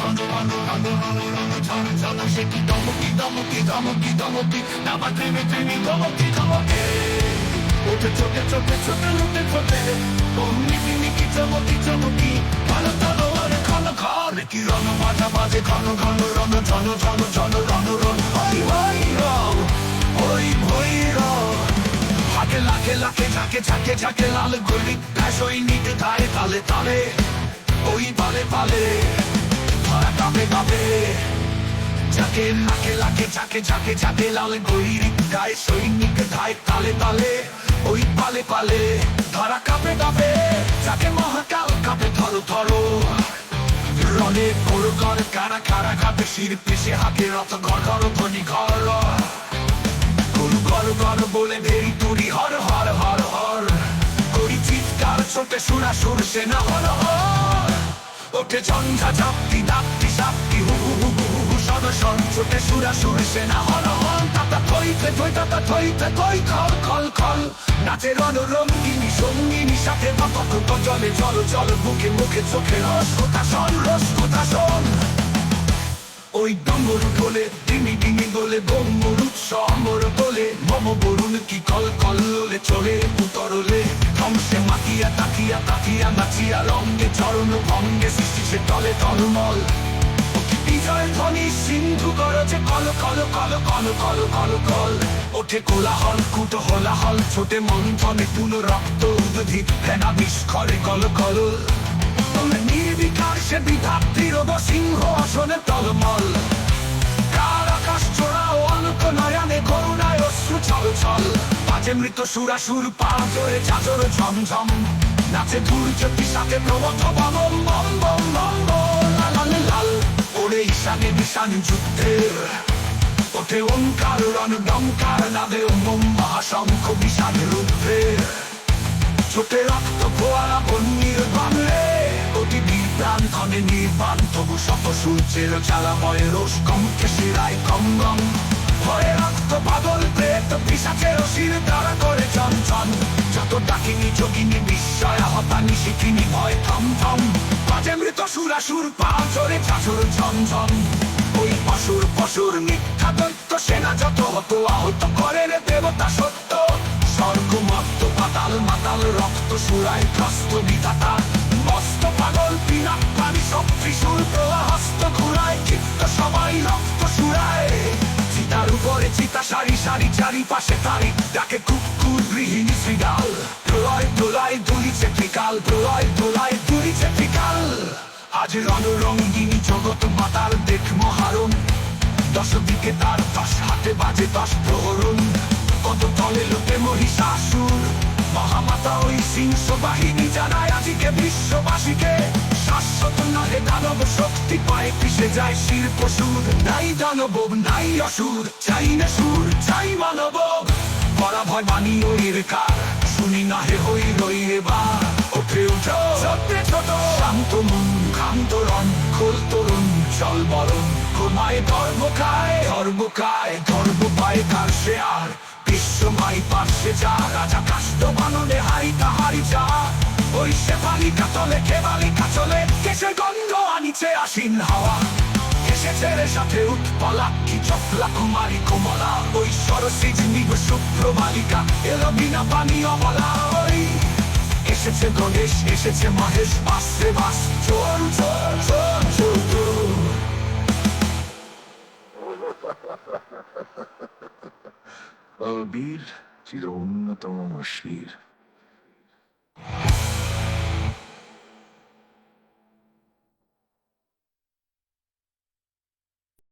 রণ রণ রণ রণ রণ ঝন ঝন সে কি দমকি দমকি দমকি দমকি নামা প্রেমে প্রেমী দমকি দমকে ওঠে চোখে চোখে ছোটে লুটে ছোটে অমনি মিমিকি চমকি চমকি ভালো তলো আর ঘন ঘন কি রণ বাজা বাজে ঘন ঘন রণ ঝন ঝন ঝন রণ রণ রং হই হই রং হাকে লাখে লাখে ঝাঁকে ঝাঁকে ঝাঁকে লাল গলি কাশই নিতে ধারে তালে তালে ওই পালে পালে ধরা কাপে কাপে যাকে লাখে লাখে ঝাঁকে ঝাঁকে ঝাঁকে লাল গলির গায়ে সৈনিক ধায় তালে তালে ওই পালে পালে ধরা কাপে কাপে যাকে মহাকাল কাপে ধরো ধরো রনে বড় কর কারা কারা কাপে শির পিছে হাকে রত ঘর ঘর ধ্বনি ঘর গরু গর গর বলে ভেরি তুরি হর হর হর হর করি চিৎকার ছোটে সুরা সুর সেনা হর হর ওঠে ঝঞ্ঝা, ঝাপটি দাপটি সাপটি হু হু হু হু হু হু, সদ, সন, ছোটে সুরা, সুর সেনা হর হর তাতা থইতে থই তাতা থইতে থই খল খল খল। নাচে রণ সঙ্গিনী, সাথে জলে জল মুখে মুখে, চোখে রস, কোথা রস, কোথা ওই তোলে ডিমি ডিমি দোলে গম্বর উৎসম্বর তোলে মম বরুণ কি কল কল লোলে চলে উতরলে ধ্বংসে মাতিয়া তাকিয়া তাকিয়া নাচিয়া, রঙ্গে চরণ ভঙ্গে সৃষ্টি সে তলে তলমল। বিজয় ধ্বনি সিন্ধু গরজে কল কল কল কল কল কল কল। ওঠে কোলাহল, কুট হলাহল, ছোটে মন্থনে পুন রক্ত উদ্ভিদ, ফেনা বিষ করে কল। কল নির্বিকার সে বিধাত্রীর সিংহ আসনে তলমল। বাজে মৃত সুরাসুর পা চাচর ঝমঝম। নাচে ধূর্যতি সাথে প্রবত বম বম বম বম লাল লাল ওরে ঈশানে বিশান যুদ্ধের ওঠে ওঙ্কার রণ ডঙ্কার নাদে ওম মহাশঙ্খ বিষাদ রুদ্রের। ছোটে রক্ত ফোয়ারা বন্যির বামলে অতি বিপ্রাণ ধনে নির্বাণ, তবু শত সূর্যের জ্বালাময় রোষ কমকে শিরায় কম ভয়ে রক্ত পাগল প্রেত পিসাচের শির দ্বারা করে চঞ্চন যত ডাকিনি যোগিনী বিস্ময় হতানি শিখিনি ভয়, থম থম। বাজে মৃত সুরাসুর পা চড়ে চাচুর ঝমঝম। ওই পশুর পশুর মিথ্যা দৈত্য সেনা যত হতো আহত করে রে দেবতা সত্য। স্বর্গ মত্ত পাতাল মাতাল রক্ত সুরায় ত্রস্ত বিধাতা। মস্ত পাগল পিনাক পানি সব ত্রিশূল প্রহস্ত ঘুরায় চিত্ত সবাই রক্ত সুরায়। চারিপাশে তারি, ডাকে কুকুর গৃহিণী শ্রীগাল। প্রলয় দোলায় দুলিছে ত্রিকাল, প্রলয় দোলায় দুলিছে ত্রিকাল। আজ রণ জগৎ মাতাল দেখ মহারণ। দশ দিকে তার দশ হাতে বাজে দশ প্রহরণ। কত তলে লোকে মহিষাসুর। মহামাতা ওই সিংহ বাহিনী জানায় আজকে বিশ্ববাসীকে। শাশ্বত নহে দানব শক্তি পায় পিসে যায় শির পশুর নাই দানব নাই অসুর। চাই না সুর, চাই মানব বড় ভয় বাণী ওই শুনি না হে হই রই এবার ওঠে উঠো সত্যি ছোট। শান্ত মন, ক্ষান্ত রন খোল তরুণ, চল বরণ। ঘুমায় ধর্ম খায় ধর্ম খায়, ধর্ম পায় কার সে আর। বিশ্বমাই পার্শ্বে যা, রাজা কাষ্ট বাননে হারি তাহারি যা। ওই সে বালিকা তলে কে বালিকা চলে কেসে গন্ধ আনিছে আসিন হাওয়া। এসেছে রে সাথে উৎপলা, কি চপলা কুমারী কোমলা। ওই সরসিজ নিব শুভ্র বালিকা এলো বিনা পানি অমলা ওই এসেছে গণেশ, এসেছে মহেশ বাসে বাস। চোর চোর চোর চোর বীর চির অন্যতম শির